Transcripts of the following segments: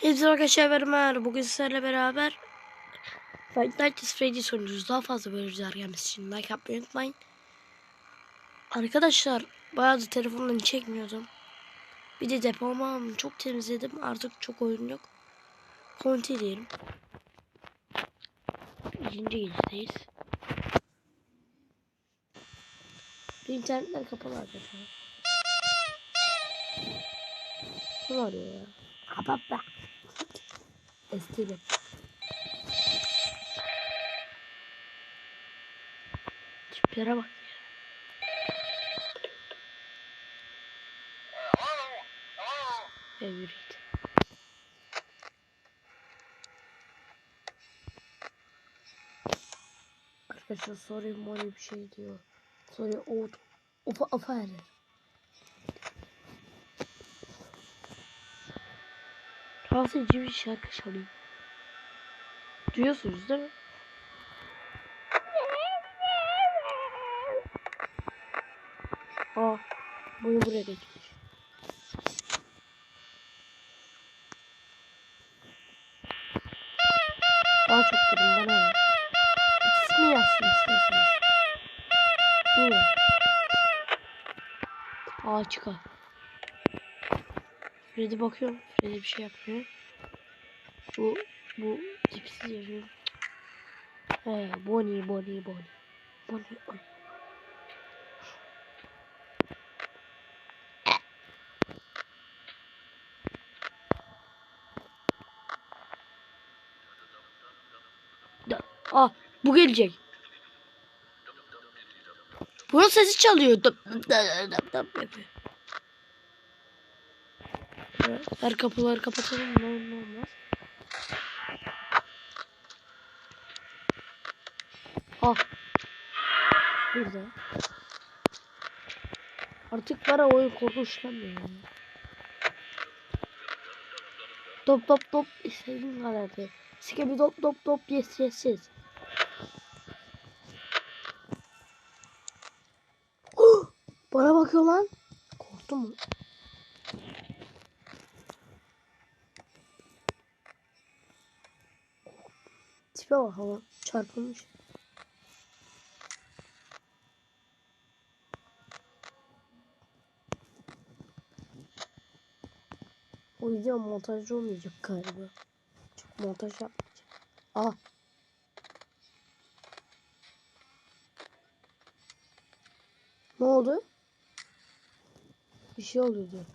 Hepsi arkadaşlar merhaba. Bugün sizlerle beraber Five Nights at Freddy's oynuyoruz. Daha fazla böyle videolar gelmesi için like yapmayı unutmayın. Arkadaşlar bayağı da telefondan çekmiyordum. Bir de depomu çok temizledim. Artık çok oyun yok. Konti diyelim. İkinci gecedeyiz. İnternetler kapalı arkadaşlar. Ne arıyor ya? Kapat be. Esterim. Tiplere bak ya. Arkadaşlar sorry mori bir şey diyor. Sorry old. Ofa ofa erer. Edici bir şarkı çalayım. Duyuyorsunuz değil mi? Aa, bunu buraya geçmiş. Daha çok dedim bana ne? İsmi yazsın isterseniz. Değil Aa çıkar. Freddy bakıyorum. Freddy bir şey yapmıyor. Bu bu tipsiz yapıyor. He, Bonnie, Bonnie, Bonnie. Bonnie, Bonnie. Da, ah, bu gelecek. Bunun sesi çalıyor. Dıp, dıp, dıp, dıp, dıp yapıyor. Her kapıları kapatalım. Ne olur ne olmaz. Ah. Burada. Artık bana oyun korkunçlanmıyor yani. Top top top istediğin kadar de. Skibi top top top yes yes yes. Bana bakıyor lan. Korktum mu? Bak ama çarpılmış. O video montajcı olmayacak galiba. Çok montaj yapmayacak. Aa. Ne oldu? Bir şey oluyordu.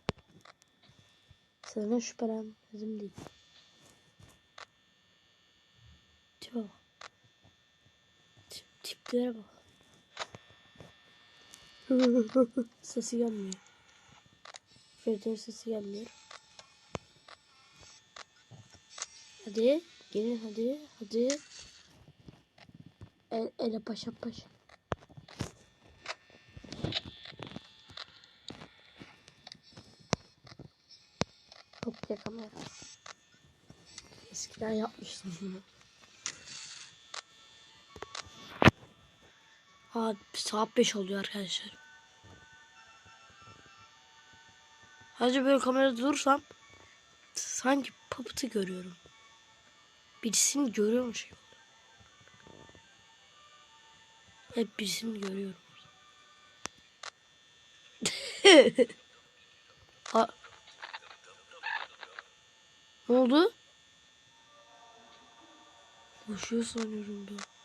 Sana şüphelenmedim değil. Bak. Tip, tiplere bak. sesi gelmiyor. Freddy'nin sesi gelmiyor. Hadi. Gelin hadi. Hadi. El, ele paşa paşa. Çok ya kamera. Eskiden yapmıştım bunu. Ha saat 5 oluyor arkadaşlar. Hadi böyle kamerada durursam sanki papıtı görüyorum. Birisini görüyormuş gibi. Hep birisini görüyorum. ha. Ne oldu? Koşuyor sanıyorum ben.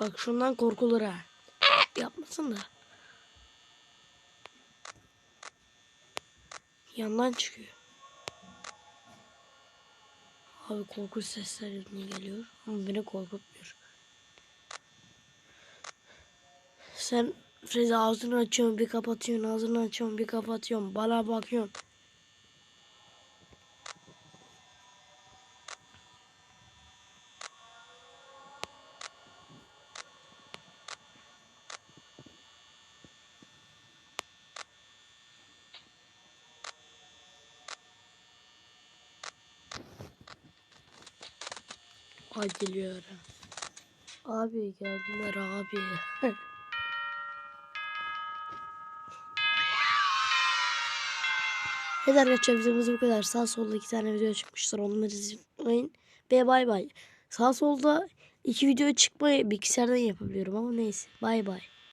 Bak şundan korkulur ha. Yapmasın da. Yandan çıkıyor. Abi korku sesleri ne geliyor ama beni korkutmuyor. Sen Freddy ağzını açıyorsun bir kapatıyorsun ağzını açıyorsun bir kapatıyorsun bana bakıyorsun. Geliyor. Abi geldiler abi. Evet arkadaşlar videomuz bu kadar. Sağ solda iki tane video çıkmıştır. Onları izleyin. Ve bay bay. Sağ solda iki video çıkmayı bilgisayardan yapabiliyorum ama neyse. Bay bay.